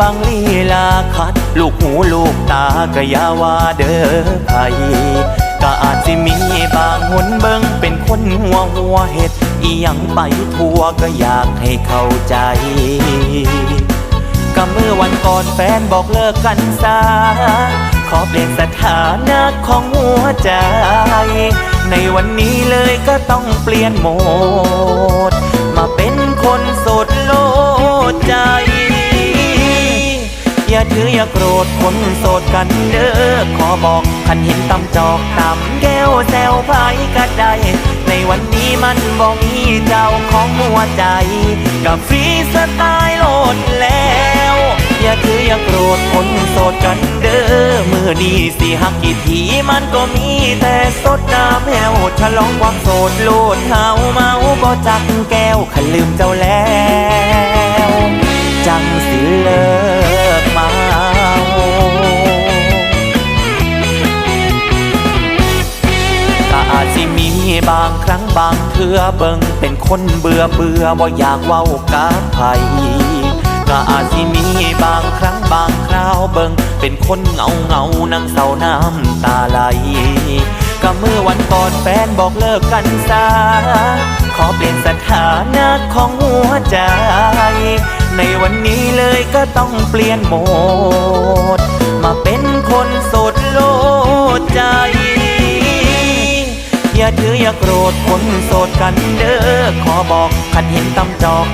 บางลีลาคัด ลูกหูลูกตาก็ยาว่าเด้อไผก็อาจสิมีบางหนเบิงเป็นคนหัวหัวเห็ดอียังไปทั่วก็อยากให้เข้าใจก็เมื่อวันก่อนแฟนบอกเลิกกันซาขอเปลี่ยนสถานะของหัวใจ ในวันนี้เลยก็ต้องเปลี่ยนโหมด มาเป็นคนโสด อย่าถืออย่าโกรธคนโสดกันเด้อขอบอกคันเห็นตำจอกตำแก้วแซวไผก็ได้ในวันนี้มันบ่มีเจ้าของหัวใจ กับฟรีสไตล์โหลดแล้ว อย่าถืออย่าโกรธคนโสดกันเด้อมือนี้สิหักกี่ทีมันก็มีแต่สดน้ำแหวฉลองความโสดโลดเฮาเมาบ่จักแก้วขันลืมเจ้าแล้ว บางครั้งบางเทื่อเบิ่งเป็นคนเบื่อเบื่อบ่อยากเว้ากับไผก็อาจสิมีบางครั้งบางคราวเบิ่งเป็นคนเหงาเหงานั่งเศร้าน้ำตาไหลก็เมื่อวันก่อนแฟนบอกเลิกกันซาขอเปลี่ยนสถานะของหัวใจ ในวันนี้เลยก็ต้องเปลี่ยนโหมด ถืออย่าโกรธคนโสดกันเด้อขอบอกขันเห็นตำจอก